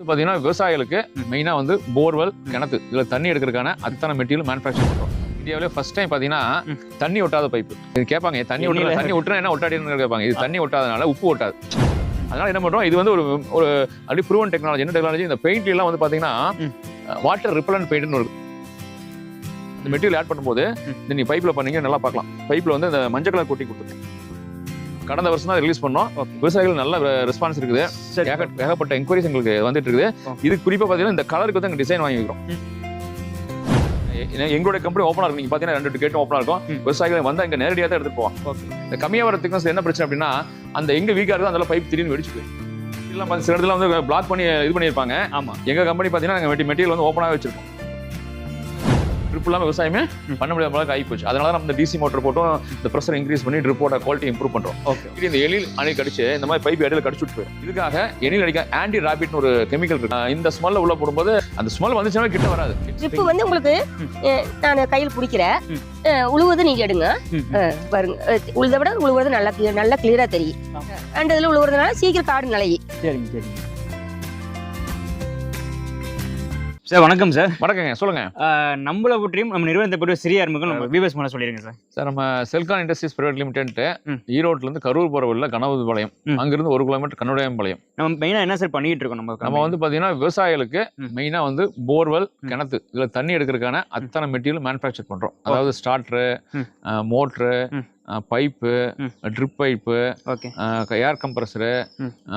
பார்த்தீங்கன்னா விவசாயிகளுக்கு மெயினாக வந்து போர்வெல் கிணத்து. இதில் தண்ணி எடுக்கிறதுக்கான அத்தனை மெட்டீரியல் மேனுஃபேக்சர் பண்ணுறோம் இந்தியாவிலே ஃபர்ஸ்ட் டைம் பார்த்தீங்கன்னா தண்ணி ஒட்டாத பைப்பு இது கேட்பாங்க "ஏன் தண்ணி ஒட்டுற தண்ணி ஒட்டுறா என்ன ஒட்டாடின்னு கேட்பாங்க. இது தண்ணி ஒட்டாதனால உப்பு ஒட்டாது. அதனால என்ன பண்ணுறோம் இது வந்து ஒரு ஒரு அப்படி ப்ரூவன் டெக்னாலஜி என்ன டெக்னாலஜி இந்த பெயிண்ட் எல்லாம் வந்து பார்த்தீங்கன்னா வாட்டர் ரிப்பலண்ட் பெயிண்ட்னு இருக்கு இந்த மெட்டீரியல் ஆட் பண்ணும்போது நீ பைப்பில் பண்ணீங்க நல்லா பார்க்கலாம். பைப்பில் வந்து இந்த மஞ்சள் கலர் கொட்டி கொடுத்துருக்கேன். கடந்த வருஷம் தான் ரிலீஸ் பண்ணோம். விவசாயிகள் நல்ல ரெஸ்பான்ஸ் இருக்குது. ஏகப்பட்ட என்கொயரிஸ் எங்களுக்கு வந்துட்டு இருக்குது. இது குறிப்பா பாத்தீங்கன்னா இந்த கலருக்கு வந்து எங்க டிசைன் வாங்கிக்கிறோம் எங்களுடைய கம்பெனி ஓப்பனா இருக்கும். நீங்க பாத்தீங்கன்னா ரெண்டு கேட்டும் ஓப்பனா இருக்கும். விவசாயிகள் வந்தா இங்க நேரடியாக தான் போவாங்க. Okay. இந்த கம்மியா வர திக்னஸ் என்ன பிரச்சனை அப்படின்னா அந்த எங்க வீக்கா இருக்கோ அந்த பைப் திடீர்னு வெடிச்சு போயிடும். இல்ல பாத்து சில இடத்துல வந்து பிளாக் பண்ணி இது பண்ணியிருப்பாங்க. ஆமா. எங்க கம்பெனி பாத்தீங்கன்னா நாங்க மெட்டீரியல் வந்து ஓப்பனாக வச்சிருக்கோம். ட்ரிப் இல்லாம விவசாயமே. பண்ண முடியாத அளவுக்கு ஆகி போச்சு. அதனால நம்ம இந்த டிசி மோட்டர் போட்டும் இந்த ப்ரெஷர் இன்க்ரீஸ் பண்ணி ட்ரிப்போட குவாலிட்டி இம்ப்ரூவ் பண்றோம். ஓகே இது இந்த எலில் அணி கடிச்சு இந்த மாதிரி பைப் இடையில கடிச்சு விட்டு போயிடும். இதுக்காக எலில் அடிக்க ஆன்டி ராபிட்னு ஒரு கெமிக்கல் இருக்கு. இந்த ஸ்மெல்ல உள்ள போடும்போது அந்த ஸ்மெல் வந்துச்சுன்னா கிட்ட வராது. ட்ரிப்பு வந்து உங்களுக்கு நான் கையில் பிடிக்கிறேன் உழுவுது நீங்க எடுங்க. பாருங்க உழுத விட உழுவுறது நல்லா clear- நல்லா கிளியரா தெரியும். அண்ட் இதுல உழுவுறதுனால சீக்கிரம் காடு நிலையி. சரிங்க சரிங்க. சார் வணக்கம் சார் வணக்கங்க சொல்லுங்க நம்மளை பற்றியும் நம்ம நிறுவனத்தை பற்றி சிறிய அறிமுகம் நம்ம விவஸ் பண்ண சொல்லிடுங்க சார் சார் நம்ம செல்கான் இண்டஸ்ட்ரீஸ் பிரைவேட் லிமிடெட் ம். ஈரோட்ல இருந்து கரூர் போற வழியில கனவு பாளையம். அங்கிருந்து ஒரு கிலோமீட்டர் கண்ணுடையம் பாளையம் நம்ம மெயினா என்ன சார் பண்ணிட்டு இருக்கோம் நம்ம நம்ம வந்து பாத்தீங்கன்னா விவசாயிகளுக்கு ம். மெயினா வந்து போர்வெல். கிணத்து இதுல தண்ணி எடுக்கிறதுக்கான அத்தனை மெட்டீரியல் மேனுஃபேக்சர் பண்றோம் அதாவது starter. Motor. Pipe. Drip pipe okay air compressor.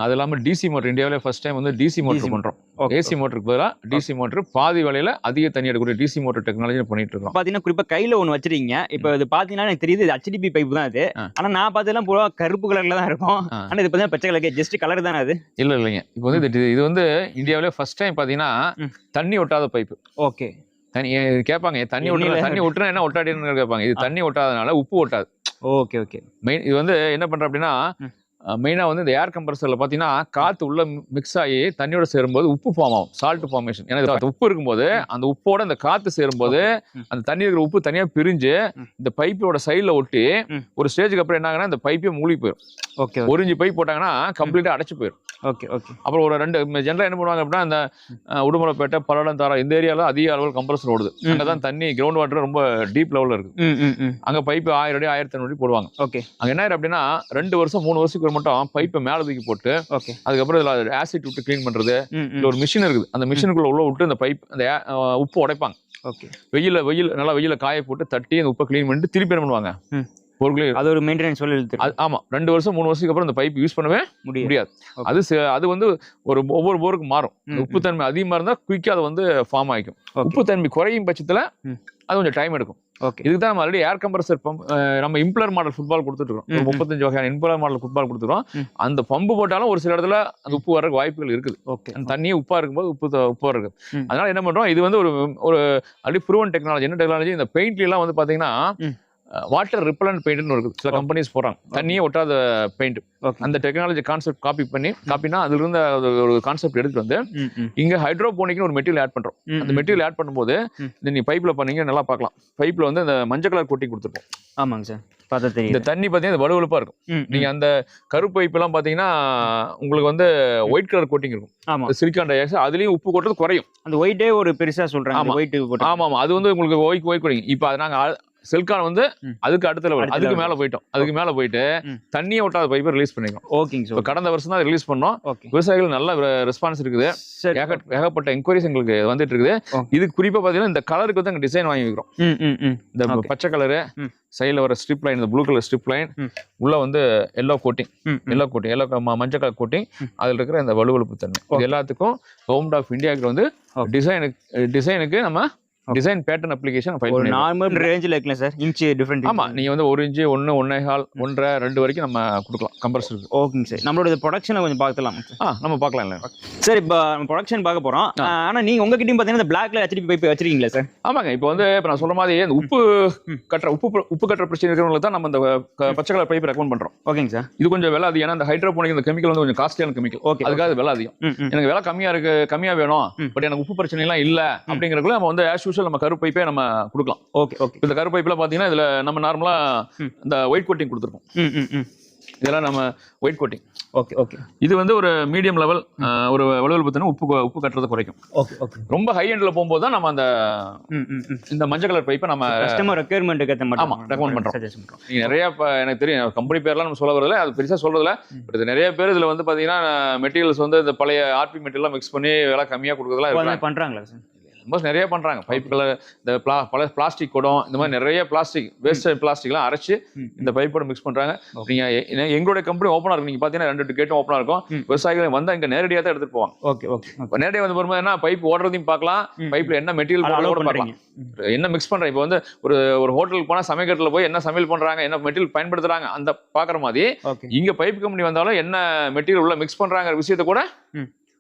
அது இல்லாம டிசி மோட்டர் இந்தியாவிலே ஃபர்ஸ்ட் டைம் வந்து டிசி மோட்டர் பண்றோம் ஓகே ஏசி மோட்டருக்கு பதிலாக டிசி மோட்டர் பாதி விலையில அதிக தண்ணி எடுக்கக்கூடிய டிசி மோட்டர் டெக்னாலஜி பண்ணிட்டு இருக்கோம். பாத்தீங்கன்னா குறிப்பா கையில ஒண்ணு வச்சிருக்கீங்க. இப்போ இது பாத்தீங்கன்னா எனக்கு தெரியுது இது ஹெச்டிபி பைப் தான் இது ஆ. ஆனா நான் பார்த்ததெல்லாம் பூரா கருப்பு கலர்ல தான் இருக்கும். ஆ. ஆனா இது பாத்தீங்கன்னா பச்சை கலர் ஜஸ்ட் கலர் தானே அது. இல்ல இல்லைங்க. இப்போ வந்து இது இது வந்து இந்தியாவிலே ஃபர்ஸ்ட் டைம் பாத்தீங்கன்னா ம். தண்ணி ஒட்டாத பைப்பு ஓகே தண்ணி கேட்பாங்க "ஏன் தண்ணி ஒட்டுற தண்ணி ஒட்டுறா என்ன ஒட்டாடின்னு கேட்பாங்க. இது. தண்ணி ஒட்டாதனால உப்பு ஒட்டாது. ஓகே ஓகே மெயின் இது வந்து என்ன பண்ற அப்படின்னா. மெயினாக வந்து இந்த ஏர் கம்ப்ரஸரில் பார்த்தீங்கன்னா காற்று உள்ள மிக்ஸ் ஆகி தண்ணியோட சேரும்போது உப்பு ஃபார்ம் ஆகும் சால்ட் ஃபார்மேஷன் ஏன்னா உப்பு இருக்கும்போது அந்த உப்போட அந்த காற்று சேரும்போது. அந்த தண்ணி இருக்கிற உப்பு தனியாக பிரிஞ்சு. இந்த பைப்போட சைடில் ஒட்டி. ஒரு ஸ்டேஜுக்கு அப்புறம் என்ன ஆகுனா இந்த பைப்பே மூழ்கி போயிடும் ஓகே ஒரு இன்ச்சு பைப் போட்டாங்கன்னா கம்ப்ளீட்டாக அடைச்சு போயிடும் ஓகே ஓகே. அப்புறம் ஒரு ரெண்டு ஜென்ரலாக என்ன பண்ணுவாங்க அப்படின்னா இந்த அஹ், உடுமலைப்பேட்டை பல்லடம் தாரா இந்த ஏரியாவில் அதிக அளவில் கம்ப்ரஸர் ஓடுது. அங்கே தான் தண்ணி கிரவுண்ட் வாட்டர் ரொம்ப டீப் லெவலில் இருக்குது அங்கே பைப்பு ஆயிரம் அடி ஆயிரத்தி ஐநூறு அடி போடுவாங்க. ஓகே. அங்கே என்ன ஆயிரும் அப்படின்னா ரெண்டு வருஷம் மூணு வருஷத்துக்கு மட்டும் பைப்பை மேலே தூக்கி போட்டு அதுக்கப்புறம் இதில் ஆசிட் விட்டு க்ளீன் பண்ணுறது இல்லை ஒரு மிஷின் இருக்குது. அந்த மிஷினுக்குள்ள உள்ள விட்டு அந்த பைப் அந்த உப்பு உடைப்பாங்க. ஓகே. வெயில வெயில் நல்லா வெயில காய போட்டு தட்டி அந்த உப்பை க்ளீன் பண்ணிட்டு திருப்பி என்ன பண்ணுவாங்க. பொருட்களே அது ஒரு மெயின்டெனன்ஸ் சொல்லி இழுத்து அது ஆமா. ரெண்டு வருஷம் மூணு வருஷத்துக்கு அப்புறம் அந்த பைப் யூஸ் பண்ணவே முடியாது. அது அது வந்து ஒரு ஒவ்வொரு போருக்கும் மாறும். உப்பு தன்மை அதிகமா இருந்தா குயிக்கா அது வந்து ஃபார்ம் ஆகிக்கும். உப்பு தன்மை குறையும் பட்சத்துல. அது கொஞ்சம் டைம் எடுக்கும். ஓகே இதுக்கு தான் நம்ம ஆல்ரெடி ஏர் கம்ப்ரஸர் பம்ப் நம்ம இம்ப்ளர் மாடல் ஃபுட்பால் கொடுத்துருக்கோம். முப்பத்தஞ்சு வகையான இம்ப்ளர் மாடல் ஃபுட்பால் கொடுத்துருக்கோம். அந்த பம்பு போட்டாலும் ஒரு சில இடத்துல அந்த உப்பு வரக்கு வாய்ப்புகள் இருக்குது ஓகே அந்த தண்ணியே உப்பா இருக்கும்போது உப்பு உப்பா இருக்கு ம். அதனால என்ன பண்றோம் இது வந்து ஒரு ஒரு அப்படி ப்ரூவன் டெக்னாலஜி என்ன டெக்னாலஜி இந்த பெயிண்ட்ல எல்லாம் வந்து பாத்தீங்கன்னா. வாட்டர் ரிப்பலண்ட் பெயிண்ட்னு இருக்குது சில கம்பெனிஸ் போறாங்க தண்ணியே ஒட்டாத பெயிண்ட் அந்த டெக்னாலஜி கான்செப்ட் காப்பி பண்ணி காப்பினா அதுல இருந்த ஒரு கான்செப்ட் எடுத்துட்டு வந்து ம் ம் இங்க ஹைட்ரோபோனிக்னு ஒரு மெட்டீரியல் ஆட் பண்றோம். அந்த. மெட்டீரியல் ஆட் பண்ணும்போது நீ பைப்ல பண்ணீங்க நல்லா பார்க்கலாம். பைப்ல வந்து இந்த மஞ்சள் கலர் கோட்டிங் கொடுத்துருப்போம். ஆமாங்க சார். இந்த தண்ணி பார்த்தீங்கன்னா இது வலுவலுப்பா இருக்கும். ம், நீங்க அந்த கருப்பு பைப் எல்லாம் பாத்தீங்கன்னா உங்களுக்கு வந்து ஒயிட் கலர் கோட்டிங் இருக்கும். ஆமா. சிலிக்கான் டை ஆக்சைடு அதுலயும் உப்பு கொட்டுறது குறையும். அந்த ஒயிட்டே ஒரு பெருசா சொல்றாங்க. ஆமா. ஒயிட் போட்டு ஆமா ஆமா. அது வந்து உங்களுக்கு ஒயிட் ஒயிட் கோட்டிங் இப்போ அது நாங்க செல்கான் வந்து. அதுக்கு அடுத்த லெவல் அதுக்கு. மேல போயிட்டோம் அதுக்கு மேல போயிட்டு. தண்ணியை ஒட்டாத பைப்பை ரிலீஸ் பண்ணிருக்கோம் ஓகேங்க சார் கடந்த வருஷம் தான் ரிலீஸ் பண்ணோம் விவசாயிகள் நல்ல ரெஸ்பான்ஸ் இருக்குது ஏகப்பட்ட என்கொயரிஸ் எங்களுக்கு வந்துட்டு இருக்குது. இது குறிப்பா பாத்தீங்கன்னா இந்த கலருக்கு வந்து அங்க டிசைன் வாங்கி வைக்கிறோம் இந்த. பச்சை கலரு. சைடில் வர ஸ்ட்ரிப் லைன் இந்த ப்ளூ கலர் ஸ்ட்ரிப் லைன். உள்ள வந்து yellow coating. Yellow coating yellow மஞ்சள் கலர் கோட்டிங். அதில் இருக்கிற இந்த வலுவலுப்பு தன்மை. எல்லாத்துக்கும் கவர்மெண்ட் ஆஃப் இந்தியாவுக்கு வந்து. டிசைனுக்கு டிசைனுக்கு நம்ம. டிசைன் பேட்டர்ன் அப்ளிகேஷன் ஃபைல் ஒரு நார்மல் ரேஞ்சில் இருக்கலாம் சார் இன்ச் டிஃப்ரெண்ட் ஆமா நீங்க வந்து ஒரு இன்ச்சு ஒன்று ஒன்னே கால் ஒன்றரை ரெண்டு வரைக்கும் நம்ம கொடுக்கலாம் கம்பல்சரி ஓகேங்க சார் நம்மளோட ப்ரொடக்ஷனை கொஞ்சம் பார்க்கலாம் ஆ நம்ம பார்க்கலாம் இல்லை. சார் இப்போ நம்ம ப்ரொடக்ஷன் பார்க்க போறோம். ஆ. ஆனா நீங்க உங்ககிட்டயும் பார்த்தீங்கன்னா இந்த பிளாக்ல ஹெச்டிபி பைப் வச்சிருக்கீங்களா சார் ஆமாங்க இப்போ வந்து இப்போ நான் சொல்ற மாதிரி இந்த உப்பு. கட்டுற உப்பு உப்பு கட்டுற பிரச்சனை இருக்கிறவங்களுக்கு தான் நம்ம இந்த பச்சை கலர் பைப் ரெக்கமெண்ட் பண்றோம். ஓகேங்க சார் இது கொஞ்சம் விலை அதிகம். ஏன்னா இந்த ஹைட்ரோபோனிக் இந்த கெமிக்கல் வந்து கொஞ்சம் காஸ்ட்லியான கெமிக்கல் ஓகே அதுக்காக விலை அதிகம். எனக்கு விலை கம்மியா இருக்கு கம்மியா வேணும். பட் எனக்கு உப்பு பிரச்சனை எல்லாம் இல்ல அப்படிங்கறதுக்குள்ள நம்ம வந்து ஆஸ் யூஷுவல் நம்ம கரு பைப்பே நம்ம கொடுக்கலாம். ஓகே ஓகே இந்த கரு பைப்ல பாத்தீங்கன்னா இதுல நம்ம நார்மலா ம். இந்த ஒயிட் கோட்டிங் கொடுத்துருக்கோம் இதெல்லாம் நம்ம ஒயிட் கோட்டிங் ஓகே ஓகே இது வந்து ஒரு மீடியம் லெவல் ஒரு வலுவல் பார்த்தீங்கன்னா உப்பு உப்பு கட்டுறதை குறைக்கும். ஓகே ஓகே ரொம்ப ஹை எண்ட்ல போகும்போது தான் நம்ம அந்த இந்த மஞ்சள் கலர் பைப்பை நம்ம கஸ்டமர் ரெக்யர்மெண்ட்டுக்கு ஏற்ற மாதிரி ஆமா, recommend பண்றோம். சஜஸ்ட் பண்றோம். நீங்க நிறைய இப்ப எனக்கு தெரியும் கம்பெனி பேர்லாம் நம்ம சொல்ல வரல அது பெருசா சொல்றதுல பட் இது நிறைய பேர் இதுல வந்து பாத்தீங்கன்னா மெட்டீரியல்ஸ் வந்து இந்த பழைய ஆர்பி மெட்டீரியல் மிக்ஸ் பண்ணி விலை கம்மியா கொடுக்குறதுலாம் பண்றாங்களா சார் ரொம்ப நிறைய பண்றாங்க. பைப்புகளை இந்த பிளா பல பிளாஸ்டிக் குடம் இந்த மாதிரி நிறைய பிளாஸ்டிக் வேஸ்ட் பிளாஸ்டிக்லாம் அரைச்சு. இந்த பைப்போட மிக்ஸ் பண்றாங்க. Okay. நீங்க எ- எ- எங்களுடைய கம்பெனி ஓப்பனா இருக்கு. நீங்க பாத்தீங்கன்னா ரெண்டு கேட்டும் ஓப்பனா இருக்கும். விவசாயிகள் வந்தா இங்க நேரடியா தான் எடுத்துட்டு போவாங்க. ஓகே ஓகே இப்ப நேரடியா வந்து வரும்போது என்ன பைப் ஓடுறதையும் பார்க்கலாம். ம். பைப்ல என்ன மெட்டீரியல் கூட பார்க்கலாம். என்ன மிக்ஸ் பண்றேன்? இப்போ வந்து ஒரு ஒரு ஹோட்டலுக்கு போனா சமைக்கிறதுல போய் என்ன சமையல் பண்றாங்க என்ன மெட்டீரியல் பயன்படுத்துறாங்க அந்த பாக்குற மாதிரி இங்க பைப் கம்பெனி வந்தாலும் என்ன மெட்டீரியல் உள்ள மிக்ஸ் பண்றாங்க விஷயத்தை கூட.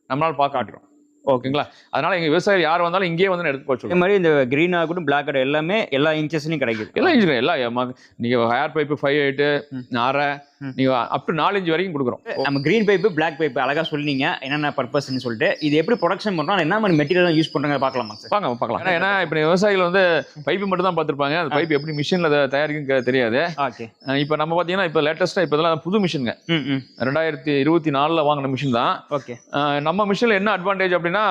நம்மளால பார்க்க காட்டுறோம் ஓகே ஓகேங்களா? அதனால எங்க விவசாயி யார் வந்தாலும் இங்கேயே வந்து எடுத்து போச்சு இதே மாதிரி இந்த கிரீன் ஆகட்டும் பிளாக் ஆகட்டும் எல்லாமே எல்லா இன்ச்சஸ்லையும் கிடைக்குது. இன்ஜினியர் எல்லாம் எம்மா- நீங்க ஹேர் பைப்பு ஃபைவ் எயிட்டு. அரை ம். நீங்க அப் டு நாலு இன்ச் வரைக்கும் கொடுக்குறோம். நம்ம கிரீன் பைப்பு பிளாக் பைப்பு அழகா சொன்னீங்க என்னென்ன பர்பஸ்ன்னு சொல்லிட்டு. இது எப்படி ப்ரொடக்ஷன் பண்றோம்? என்ன மாதிரி மெட்டீரியல் யூஸ் பண்றாங்க பார்க்கலாமா சார் பாங்க பார்க்கலாம். ஏன்னா இப்போ விவசாயிகள் வந்து பைப்பு மட்டும் தான் பார்த்துருப்பாங்க. அந்த பைப் எப்படி மிஷினில் தயாரிக்கும் தெரியாது. ஓகே. இப்போ நம்ம பார்த்தீங்கன்னா இப்போ லேட்டஸ்ட்டாக இப்போ இதெல்லாம் புது மிஷினுங்க ரெண்டாயிரத்தி இருபத்தி நாலில் வாங்கின மிஷின் தான். ஓகே. நம்ம மிஷினில் என்ன அட்வான்டேஜ் அப்படின்னா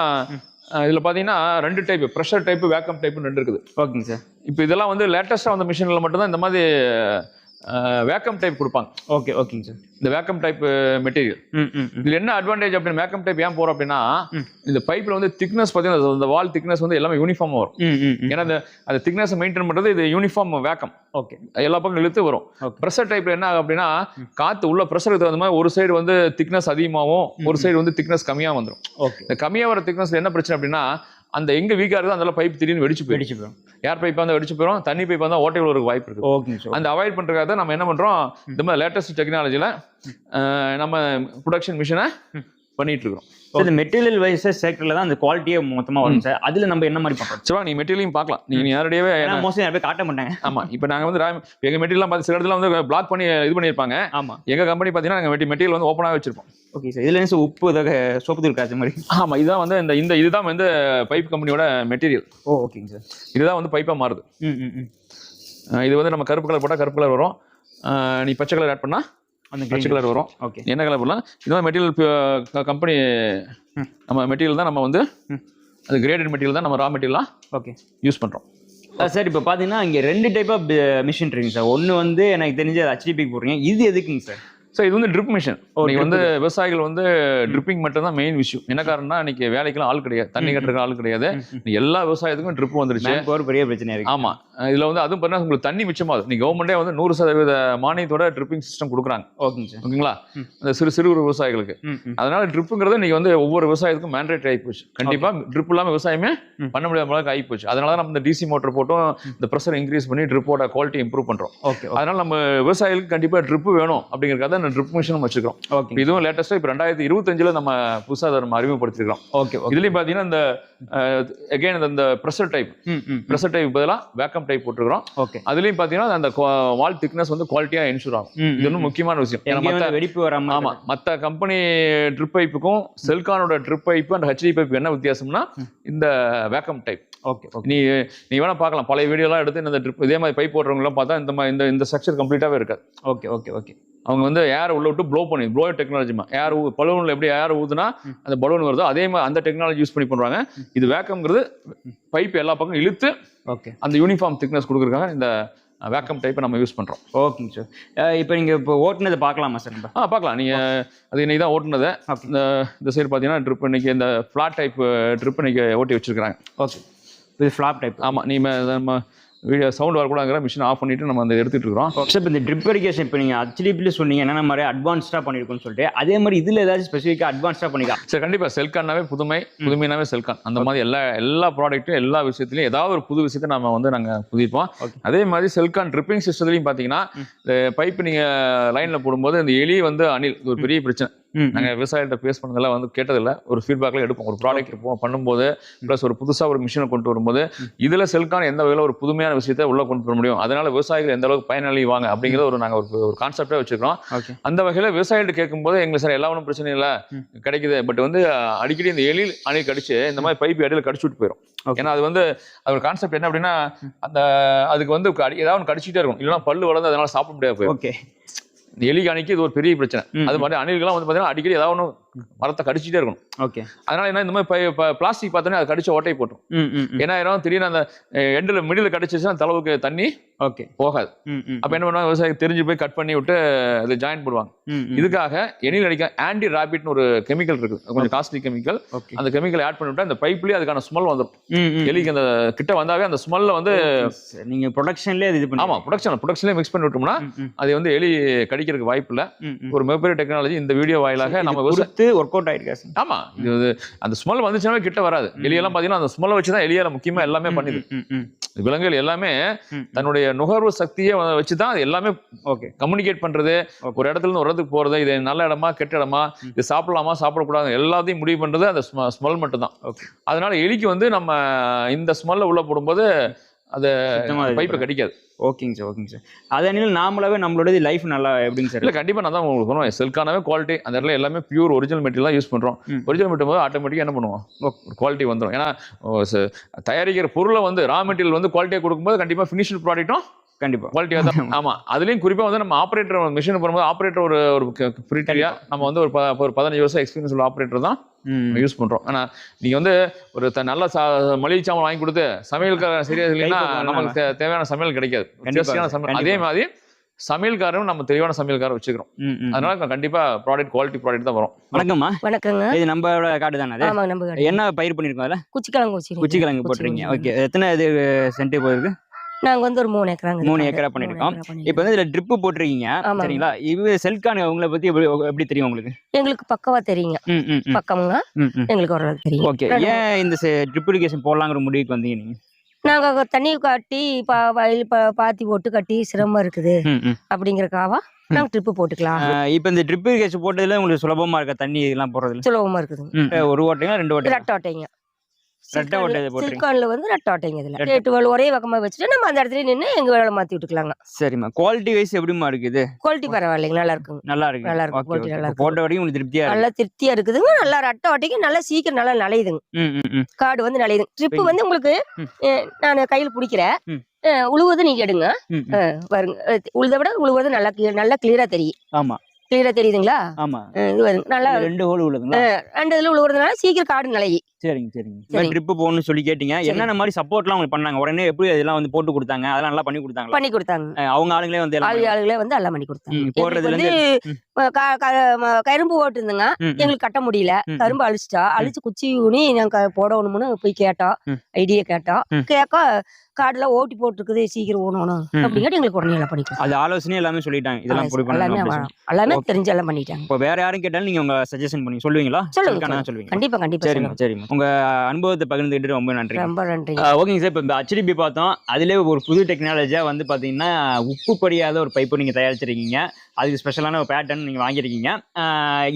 இதுல பார்த்தீங்கன்னா ரெண்டு டைப் ப்ரெஷர் டைப் வேக்கம் டைப்னு ரெண்டு இருக்குது. ஓகேங்க சார் இப்போ இதெல்லாம் வந்து லேட்டஸ்ட்டாக வந்த மிஷினில் மட்டும்தான் இந்த மாதிரி வேக்கம் டைப் கொடுப்பாங்க. ஓகே ஓகேங்க சார் இந்த வேக்கம் டைப் மெட்டீரியல் இதுல என்ன அட்வான்டேஜ் அப்படின்னு வேக்கம் டைப் ஏன் போறோம் அப்படின்னா. இந்த பைப்ல வந்து திக்னஸ் பார்த்தீங்கன்னா இந்த வால் திக்னஸ் வந்து எல்லாமே யூனிஃபார்மாக வரும். ஏன்னா அந்த அந்த திக்னஸ் மெயின்டைன் பண்றது இது யூனிஃபார்ம் வேக்கம் ஓகே எல்லா பக்கம் இழுத்து வரும். ப்ரெஷர் டைப்ல என்ன ஆகும் அப்படின்னா காத்து உள்ள ப்ரெஷருக்கு தகுந்த மாதிரி ஒரு சைடு வந்து திக்னஸ் அதிகமாகவும் ஒரு சைடு வந்து திக்னஸ் கம்மியா வந்துடும் ஓகே இந்த கம்மியா வர திக்னஸ்ல என்ன பிரச்சனை அப்படின்னா அந்த எங்க வீக்கா இருக்கோ அந்த பைப் திடீர்னு வெடிச்சு போயிடும். வெடிச்சு போயிடும். ஏர் பைப் வந்து வெடிச்சு போயிடும் தண்ணி பைப் வந்து ஓட்டை விழுறதுக்கு வாய்ப்பு இருக்கு. சார் அந்த அவாய்ட் பண்றதுக்காக தான் நம்ம என்ன பண்றோம்? இந்த மாதிரி லேட்டஸ்ட் டெக்னாலஜில நம்ம ப்ரொடக்ஷன் மிஷினை பண்ணிட்டு இருக்கிறோம் சார் இந்த மெட்டீரியல் வைஸஸ் செக்டர்ல தான் அந்த குவாலிட்டியே மொத்தமா வரும் சார் அதுல நம்ம என்ன மாதிரி பண்றோம் சரி நீ மெட்டீரியலையும் பார்க்கலாம். நீங்க நேரடியாவே ஏன்னா மோஸ்ட்லி நிறைய காட்ட மாட்டாங்க. ஆமா இப்போ நாங்க வந்து ரா- எங்க மெட்டீரியல்லாம் பார்த்து சில இடத்துல வந்து பிளாக் பண்ணி இது பண்ணியிருப்பாங்க. ஆமா. எங்க கம்பெனி பார்த்தீங்கன்னா நாங்கள் மெட்டீரியல் வந்து ஓப்பனாக வச்சிருப்போம். ஓகே சார் இதுல இருந்து உப்பு சோப்பு தூள் காய்ச்ச மாதிரி? ஆமா இதுதான் வந்து இந்த இந்த இதுதான் வந்து பைப் கம்பெனியோட மெட்டீரியல் ஓ ஓகேங்க சார் இதுதான் வந்து பைப்பாக மாறுது. ம் ம் ம். அஹ் இது வந்து நம்ம கருப்பு கலர் போட்டால் கருப்பு கலர் வரும். நீ பச்சை கலர் ஆட் பண்ணா அந்த பச்சை கலர் வரும். ஓகே என்ன கலர் பண்ணலாம் இதுதான் மெட்டீரியல் கம்பெனி. நம்ம மெட்டீரியல் தான் நம்ம வந்து. அது கிரேடட் மெட்டீரியல் தான் நம்ம ரா மெட்டீரியலாக ஓகே யூஸ் பண்ணுறோம் சார் இப்போ பார்த்தீங்கன்னா இங்கே ரெண்டு டைப் ஆஃப் மிஷின் இருக்குங்க சார் ஒன்று வந்து எனக்கு தெரிஞ்சு அது ஹெச்டிபி போடுறீங்க இது எதுக்குங்க சார் ஸோ இது வந்து ட்ரிப் மிஷின் ஓ, நீங்க drip வந்து விவசாயிகள் வந்து ட்ரிப்பிங் மட்டும் தான் மெயின் விஷயம் என்ன காரணம்னா இன்னைக்கு வேலைக்கெல்லாம் ஆள் கிடையாது. தண்ணி கட்டுறதுக்கு ஆள் கிடையாது. எல்லா விவசாயத்துக்கும் ட்ரிப் வந்துருச்சு. பவர் பெரிய பிரச்சனையா இருக்கு. ஆமா. அஹ் இதுல வந்து அதுவும் பார்த்தீங்கன்னா உங்களுக்கு தண்ணி மிச்சமாகுது. நீ கவர்மெண்டே வந்து நூறு சதவீத மானியத்தோட ட்ரிப்பிங் சிஸ்டம் கொடுக்குறாங்க. ஓகேங்க ஓகேங்களா. அந்த சிறு சிறு விவசாயிகளுக்கு. அதனால ட்ரிப்புங்கிறது நீங்க வந்து ஒவ்வொரு விவசாயத்துக்கும் மேண்டேட் ஆகி போச்சு. கண்டிப்பா ட்ரிப் இல்லாம விவசாயமே. பண்ண முடியாத அளவுக்கு ஆகி போச்சு. அதனால தான் நம்ம இந்த டிசி மோட்டர் போட்டும் இந்த ப்ரெஷர் இன்க்ரீஸ் பண்ணி ட்ரிப்போட குவாலிட்டி இம்ப்ரூவ் பண்றோம். ஓகே அதனால நம்ம விவசாயிகளுக்கு கண்டிப்பா ட்ரிப் வேணும் அப்படிங்கறதுக்காக இந்த ட்ரிப் மிஷினும் வச்சிருக்கோம் ஓகே இதுவும் லேட்டஸ்டா இப்போ ரெண்டாயிரத்தி இருபத்தஞ்சுல நம்ம புதுசா அதை நம்ம அறிமுகப்படுத்திருக்கோம் ஓகே இதுலயும் பாத்தீங்கன்னா இந்த அகைன் இந்த ப்ரெஷர் டைப் ப்ரெஷர் டைப் பதிலா வேக்கம் டைப் போட்டுருக்கோம் ஓகே அதுலயும் பாத்தீங்கன்னா அந்த வால் திக்னஸ் வந்து குவாலிட்டியா என்ஷூர் ஆகும். இது இன்னும் முக்கியமான விஷயம். ஏன்னா வெடிப்பு வராம ஆமா மத்த கம்பெனி ட்ரிப் பைப்புக்கும் செல்கானோட drip pipe and HD pipe என்ன வித்தியாசம்னா இந்த வேக்கம் டைப் ஓகே நீ நீ வேணா பார்க்கலாம். பழைய வீடியோலாம் எடுத்து இந்த ட்ரிப் இதே மாதிரி பைப் போடுறவங்கலாம் பார்த்தா இந்த மாதிரி இந்த இந்த ஸ்ட்ரக்சர் கம்ப்ளீட்டாவே இருக்காது. ஓகே ஓகே ஓகே அவங்க வந்து ஏர் உள்ள விட்டு ப்ளோ பண்ணி ப்ளோ டெக்னாலஜிமா ஏர் பலூன்ல எப்படி ஏர் ஊதுனா அந்த பலூன் வருதோ அதே மாதிரி அந்த டெக்னாலஜி யூஸ் பண்ணி பண்றாங்க. இது வேக்கம்ங்கிறது பைப் எல்லா பக்கம் இழுத்து ஓகே. அந்த யூனிஃபார்ம் திக்னஸ் கொடுக்குறதுக்காக இந்த வேக்கம் டைப்பை நம்ம யூஸ் பண்றோம். ஓகேங்க சார். இப்போ நீங்கள் இப்போ ஓட்டுனதை பார்க்கலாமா சார் ஆ பார்க்கலாம். நீங்க அது இன்னைக்கு தான் ஓட்டுனது இந்த இந்த சைடு பார்த்தீங்கன்னா ட்ரிப் இன்னைக்கு இந்த ஃப்ளாட் டைப் ட்ரிப் இன்னைக்கு ஓட்டி வச்சிருக்காங்க ஓகே. இது ஃப்ளாப் டைப் ஆமா நீ ம- நம்ம வீடியோ சவுண்ட் வரக்கூடாதுங்கிற மிஷின் ஆஃப் பண்ணிட்டு நம்ம அந்த எடுத்துட்டு இருக்கிறோம். சார் இந்த ட்ரிப் இரிகேஷன் இப்போ நீங்கள் ஹெச்டிபியில் சொன்னீங்க என்னென்ன மாதிரி அட்வான்ஸ்டாக பண்ணியிருக்கோம்னு சொல்லிட்டு அதே மாதிரி இதில் ஏதாச்சும் ஸ்பெசிஃபிக்காக அட்வான்ஸ்டாக பண்ணிக்கா? சரி கண்டிப்பா செல்கான்னாவே புதுமை புதுமைனாவே செல்கான் அந்த மாதிரி எல்லா எல்லா ப்ராடக்ட்டும் எல்லா விஷயத்துலயும் ஏதாவது ஒரு புது விஷயத்தை நம்ம வந்து நாங்க புதிப்போம். அதே மாதிரி செல்கான் ட்ரிப்பிங் சிஸ்டத்துலையும் பாத்தீங்கன்னா இந்த பைப் நீங்க லைன்ல போடும்போது இந்த எலி வந்து அணில் ஒரு பெரிய பிரச்சனை. நாங்க விவசாயிகிட்ட பேஸ் பண்ணதெல்லாம் வந்து கேட்டதில்ல. ஒரு ஃபீட்பேக்ல எடுப்போம். ஒரு ப்ராடக்ட் பண்ணும்போது ப்ளஸ் ஒரு புதுசா ஒரு மிஷினை கொண்டு வரும்போது இதுல செல்கான் எந்த வகையில ஒரு புதுமையான விஷயத்தை உள்ள கொண்டு வர முடியும்? அதனால விவசாயிகள் எந்த அளவுக்கு பயனளிவாங்க அப்படிங்கிறத ஒரு நாங்க ஒரு கான்செப்டே வச்சிருக்கோம் அந்த வகையில விவசாயிகிட்ட கேட்கும்போது எங்களுக்கு சார் எல்லா ஒன்றும் பிரச்சனை இல்லை. கிடைக்குது. பட் வந்து அடிக்கடி இந்த எலி அணி கடிச்சு இந்த மாதிரி பைப் இடையில கடிச்சு விட்டு போயிடும். ஏன்னா அது வந்து அது ஒரு கான்செப்ட் என்ன அப்படின்னா அந்த அதுக்கு வந்து ஏதாவது ஒன்று கடிச்சிட்டே இருக்கும். இல்லைன்னா பல்லு வளர்ந்து அதனால சாப்பிட முடியாது போயிடும் எலி அணிக்கு இது ஒரு பெரிய பிரச்சனை. அது மாதிரி அணில்கள்லாம் வந்து பார்த்தீங்கன்னா அடிக்கடி ஏதாவது ஒன்று மரத்தை கடிச்சிட்டே இருக்கணும். ஓகே. அதனால என்ன இந்த மாதிரி பிளாஸ்டிக் பார்த்தோன்னே அது கடிச்சு ஓட்டை போட்டுரும் ம் ம் ம். ஏன்னா ஆயிரும் திடீர்னு அந்த எண்டில் மிடில் கடிச்சிச்சுன்னா தளவுக்கு தண்ணி ஓகே. போகாது. அப்போ என்ன பண்ணுவாங்க விவசாயி தெரிஞ்சு போய் கட் பண்ணி விட்டு அது ஜாயின் பண்ணுவாங்க. இதுக்காக எண்ணில் அடிக்க ஆன்டி ராபிட்னு ஒரு கெமிக்கல் இருக்கு கொஞ்சம் காஸ்ட்லி கெமிக்கல் அந்த கெமிக்கல் ஆட் பண்ணிவிட்டா அந்த பைப்லேயே அதுக்கான ஸ்மெல் வந்துடும் எலிக்கு அந்த கிட்ட வந்தாவே அந்த ஸ்மெல்ல வந்து நீங்க ப்ரொடக்ஷன்லேயே இது பண்ணி ஆமா ப்ரொடக்ஷன் ப்ரொடக்ஷன்லேயே மிக்ஸ் பண்ணி விட்டோம்னா அது வந்து எலி கடிக்கிறதுக்கு வாய்ப்பு இல்லை. ஒரு மிகப்பெரிய டெக்னாலஜி இந்த வீடியோ வாயிலாக நம்ம விவசாய கொடுத்து ஒர்க் அவுட் ஆயிருக்கா சார் ஆமா. இது அந்த ஸ்மெல் வந்துச்சுனாவே கிட்ட வராது. எலியெல்லாம் பாத்தீங்கன்னா அந்த ஸ்மெல்லை வச்சு தான் எலியால முக்கியமா எல்லாமே பண்ணுது விலங்குகள் எல்லாமே. தன்னுடைய நுகர்வு சக்தியை வச்சு தான் அது எல்லாமே ஓகே. கம்யூனிகேட் பண்றது. ஒரு இடத்துல இருந்து ஒரு இடத்துக்கு போறது இது நல்ல இடமா கெட்ட இடமா இது சாப்பிடலாமா சாப்பிடக்கூடாது எல்லாத்தையும் முடிவு பண்றது அந்த ஸ்மெல் மட்டும் தான் அதனால எலிக்கு வந்து நம்ம இந்த ஸ்மெல்ல உள்ள போடும்போது அது பைப்பை கடிக்காது. ஓகேங்க சார் ஓகேங்க சார். அதே அணில் நாமளாவே நம்மளோட லைஃப் நல்லா எப்படிங்க சார்? இல்ல கண்டிப்பா நான் தான் உங்களுக்கு சொல்லுவேன் சில்கானவே குவாலிட்டி அந்த இடத்துல எல்லாமே பியூர் ஒரிஜினல் மெட்டீரியல் தான் யூஸ் பண்றோம். ம். ஒரிஜினல் மெட்டீரியல் போது ஆட்டோமேட்டிக்கா என்ன பண்ணுவோம்? குவாலிட்டி வந்துடும் ஏன்னா தயாரிக்கிற பொருளை வந்து ரா மெட்டீரியல் வந்து குவாலிட்டியாக கொடுக்கும்போது கண்டிப்பா ஃபினிஷ்டு ப்ராடக்ட்டும் கண்டிப்பா. குவாலிட்டியாக தான் ஆமா. அதுலயும் குறிப்பா வந்து நம்ம ஆப்ரேட்டர் மிஷின் போகும்போது ஆப்ரேட்டர் ஒரு ஒரு ஃப்ரீட்டியா நம்ம வந்து ஒரு ஒரு பதினஞ்சு வருஷம் எக்ஸ்பீரியன்ஸ் உள்ள ஆப்ரேட்டர் தான். யூஸ் பண்றோம். ஆனா நீங்க வந்து ஒரு த- நல்ல சா மளிகை சாமான் வாங்கி கொடுத்து சமையல்கார சரியா இல்லைன்னா நமக்கு தேவையான சமையல் கிடைக்காது. சமையல். அதே. மாதிரி சமையல்காரரும் நம்ம தெளிவான சமையல்காரர் வச்சுக்கிறோம். அதனால கண்டிப்பா ப்ராடக்ட் குவாலிட்டி ப்ராடக்ட் தான் வரும். வணக்கம்மா. வணக்கங்க. இது நம்மளோட காடு தானே அது? ஆமா நம்ம கடை. என்ன பயிர் பண்ணிருக்கோம் அதுல? குச்சிக்கிழங்கு குச்சிக்கிழங்கு போட்டுறீங்க ஓகே. எத்தனை இது சென்ட் போயிருக்கு? நாங்க வந்து ஒரு மூணு ஏக்கராங்க மூணு. ஏக்கரா பண்ணிருக்கோம். ஏக்கரா இப்போ வந்து இதுல ட்ரிப்பு போட்டிருக்கீங்க. சரிங்களா? இது செல்கான் உங்களை பத்தி எப்படி தெரியும் உங்களுக்கு? எங்களுக்கு பக்கவா தெரியுங்க. ம் எங்களுக்கு ஓரளவுக்கு தெரியும். ஓகே. ரெண்டு- ஏன் இந்த ட்ரிப் இரிகேஷன் போடலாங்கிற முடிவுக்கு வந்தீங்க நீங்க? நாங்க தண்ணி கட்டி பா வயல் பாத்தி போட்டு கட்டி சிரமம் இருக்குது. அப்படிங்கறக்காவா நாங்க ட்ரிப்பு போட்டுக்கலாம். இப்போ இந்த ட்ரிப் இரிகேஷன் போட்டதுல உங்களுக்கு சுலபமா இருக்கா தண்ணி இதெல்லாம் போடுறதுல? சுலபமா இருக்குதுங்க. ம், ஒரு ஓட்டைங்களா ரெண்டு ஓட்டை ரெட்டை ஓட்டைங்க. சில்கான்ல வந்து ரெட்டை ஓட்டைங்க இதுல. வால் ஒரே பக்கமா வச்சுட்டு நம்ம அந்த இடத்துல நின்று எங்க வேலை மாத்தி விட்டுக்கலாங்க. சரிம்மா. குவாலிட்டி வைஸ் எப்படிமா இருக்குது? குவாலிட்டி பரவாயில்லைங்க நல்லா இருக்கு நல்லா இருக்கு, இருக்கு. போட்ட திருப்தியா இருக்கு? நல்லா திருப்தியா இருக்குதுங்க. நல்லா ரெட்டை ஓட்டைக்கு நல்லா சீக்கிரம் நல்லா நலையுதுங்க காடு வந்து நலையுது சரிங்க. வந்து உங்களுக்கு. நான் கையில் பிடிக்கிறேன். உழுவுறது நீங்க எடுங்க. அஹ், உழுத விட உழுவுறது நல்லா நல்லா கிளியரா தெரியும். ஆமா. கிளியரா தெரியுதுங்களா? ஆமா. இது வருங்க நல்லா ரெண்டு ஹோல் உள்ளதுங்களா ரெண்டு இதுல உழுவுறதுனால சீக்கிரம் காடு நலையி சரிங்க சரிங்க. சரிங்க. ட்ரிப் போகணும்னு சொல்லி கேட்டீங்க. என்னென்ன மாதிரி சப்போர்ட்லாம் உங்களுக்கு பண்ணாங்க? உடனே எப்படி அதெல்லாம் வந்து போட்டு கொடுத்தாங்க? அதெல்லாம் நல்லா பண்ணி கொடுத்தாங்களா? பண்ணி கொடுத்தாங்க. அவங்க ஆளுங்களே வந்து எல்லாம் ஆளு ஆளுகளே வந்து எல்லாம் பண்ணி கொடுத்தாங்க. போடுறதுல ம- கரும்பு ஓட்டுருந்துங்க எங்களுக்கு கட்ட முடியல. கரும்பு அழிச்சிட்டா அழிச்சு குச்சி ஊனி நாங்க போடணும்னு போய் கேட்டோம். ஐடியா கேட்டோம். கேட்க காடுல ஓட்டி போட்டுருக்குது சீக்கிரம் ஊனணும் ம். அப்படிங்கிட்டு எங்களுக்கு உடனே எல்லாம் பண்ணி கொடுத்தாங்க. அது ஆலோசனை எல்லாமே சொல்லிட்டாங்க. இதெல்லாம் எல்லாமே எல்லாமே. தெரிஞ்சு எல்லாம் பண்ணிட்டாங்க. இப்போ வேற யாரும் கேட்டாலும் நீங்க உங்க சஜஷன் பண்ணி சொல்லுவீங்களா? சொல்லுங்க. சொல்லுவீங்க கண்டிப்பா கண்டிப்பா சரிம்மா சொல்லுங்க. உங்க அனுபவத்தை பகிர்ந்துக்கிட்டு ரொம்ப நன்றி. ரொம்ப நன்றி ஓகேங்க சார். இப்போ இந்த ஹெச்டிபி பார்த்தோம். அதிலே ஒரு புது டெக்னாலஜியாக வந்து பார்த்தீங்கன்னா உப்பு படியாத ஒரு பைப்பு நீங்கள் தயாரிச்சிருக்கீங்க. அதுக்கு ஸ்பெஷலான ஒரு பேட்டர்ன் நீங்கள் வாங்கியிருக்கீங்க.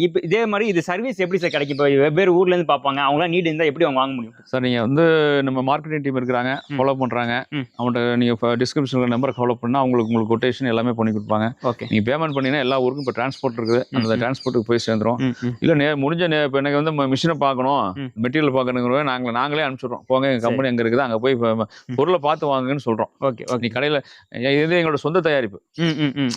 இப்போ இதே மாதிரி இது சர்வீஸ் எப்படி சார் கிடைக்கும் இப்போ வெவ்வேறு ஊர்லேருந்து பார்ப்பாங்க. அவங்களாம் நீட் இருந்தால் எப்படி அவங்க வாங்க முடியும்? சார் நீங்க வந்து நம்ம மார்க்கெட்டிங் டீம் இருக்கிறாங்க. ஃபாலோ பண்றாங்க. ம். அவங்கள்ட்ட நீங்க டிஸ்கிரிப்ஷன்ல நம்பர் ஃபாலோ பண்ணா அவங்களுக்கு உங்களுக்கு கொட்டேஷன் எல்லாமே பண்ணி கொடுப்பாங்க. ஓகே நீங்க பேமெண்ட் பண்ணீங்கன்னா எல்லா ஊருக்கும் இப்போ டிரான்ஸ்போர்ட் இருக்குது. அந்த. டிரான்ஸ்போர்ட்டுக்கு போய் சேர்ந்துரும். ம் ம். இல்ல நே முடிஞ்ச நே இப்போ எனக்கு வந்து மிஷினை பார்க்கணும். மெட்டீரியல் பார்க்கணுங்கிற நாங்களே நாங்களே அனுப்பிச்சிடுறோம். போங்க எங்க சரி. கம்பெனி எங்க இருக்குது. அங்க போய் இப்ப பொருளை பார்த்து வாங்குங்கன்னு சொல்றோம். ஓகே ஓகே நீ கடையில இது எங்களோட சொந்த தயாரிப்பு. ம் ம்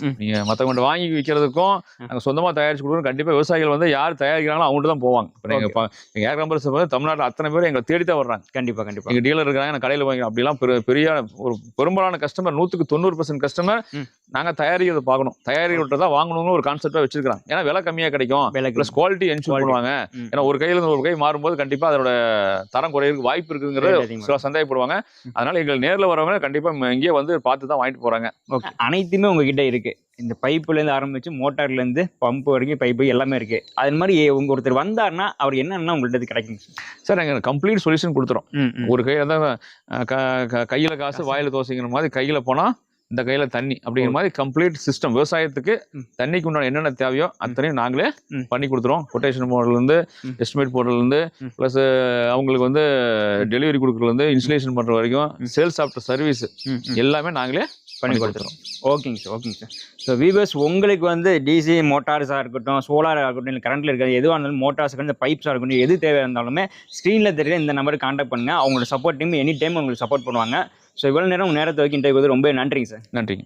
வாங்கி விற்கிறதுக்கும் ம். நாங்க சொந்தமா தயாரிச்சு கொடுக்குறோம் கண்டிப்பா விவசாயிகள் வந்து யார் தயாரிக்கிறாங்களோ அவங்கள்ட்ட தான் போவாங்க. இப்போ எங்க Okay. ப- எங்க ஏர் கம்பர்ஸ் வந்து தமிழ்நாட்டில் அத்தனை பேர் எங்களை தேடி தான் வர்றாங்க. கண்டிப்பாக கண்டிப்பாக எங்க டீலர் இருக்காங்க நான் கடையில் வாங்கி அப்படிலாம் பெரிய பெரிய ஒரு பெரும்பாலான கஸ்டமர் நூற்றுக்கு தொண்ணூறு பர்சன்ட் கஸ்டமர் ம். நாங்க தயாரிக்கிறத பார்க்கணும். தயாரிக்கிட்ட தான் வாங்கணும்னு ஒரு கான்செப்டாக வச்சிருக்காங்க ஏன்னா விலை கம்மியா கிடைக்கும். விலை ப்ளஸ் குவாலிட்டி என்ஷூர். பண்ணுவாங்க. ஏன்னா ஒரு கையில இருந்து ஒரு கை மாறும்போது கண்டிப்பா அதோட தரம் குறையிறதுக்கு வாய்ப்பு இருக்குங்கிறது சில சந்தேகப்படுவாங்க. அதனால எங்கள் நேர்ல வரவங்க கண்டிப்பா ம- இங்கேயே வந்து பார்த்து தான் வாங்கிட்டு போறாங்க. ஓகே அனைத்துமே உங்ககிட்ட இருக்கு. இந்த பைப்புலேருந்து ஆரம்பிச்சு மோட்டார்லேருந்து பம்ப் வரைக்கும் பைப்பு எல்லாமே இருக்கு. அது மாதிரி உங்க ஒருத்தர் வந்தாருன்னா அவர் என்னென்ன உங்கள்ட்ட இது கிடைக்கும்? சார் எங்க கம்ப்ளீட் சொல்யூஷன் கொடுத்துறோம். ஒரு கையில தான் கையில காசு வாயில தோசைங்கிற மாதிரி கையில போனா இந்த கையில தண்ணி அப்படிங்கிற மாதிரி கம்ப்ளீட் சிஸ்டம் விவசாயத்துக்கு. தண்ணிக்கு உண்டான என்னென்ன தேவையோ அத்தனையும் நாங்களே. பண்ணி கொடுத்துருவோம். கொட்டேஷன் போர்டுல இருந்து. எஸ்டிமேட் இருந்து ம். ப்ளஸ் அவங்களுக்கு வந்து டெலிவரி கொடுக்கறதுல இருந்து இன்ஸ்டலேஷன் பண்ற வரைக்கும். சேல்ஸ் ஆஃப்டர் சர்வீஸ் எல்லாமே நாங்களே பண்ணி கொடுத்துரும். ஓகேங்க சார் ஓகேங்க சார். ஸோ வீவர்ஸ் உங்களுக்கு வந்து டிசி மோட்டார்ஸாக இருக்கட்டும் சோலாராக இருக்கட்டும் இல்லை கரண்ட்டில் இருக்கிறது எதுவாக இருந்தாலும் மோட்டார்ஸ் இந்த பைப்ஸாக இருக்கட்டும் எது தேவையாக இருந்தாலுமே ஸ்க்ரீனில் தெரியல இந்த நம்பருக்கு காண்டாக்ட் பண்ணுங்க. அவங்களோட சப்போர்ட் டீம் எனி டைம் உங்களுக்கு சப்போர்ட் பண்ணுவாங்க. ஸோ இவ்வளோ நேரம் நேரத்தை வைக்கின்ற ரொம்ப நன்றிங்க சார். நன்றிங்க.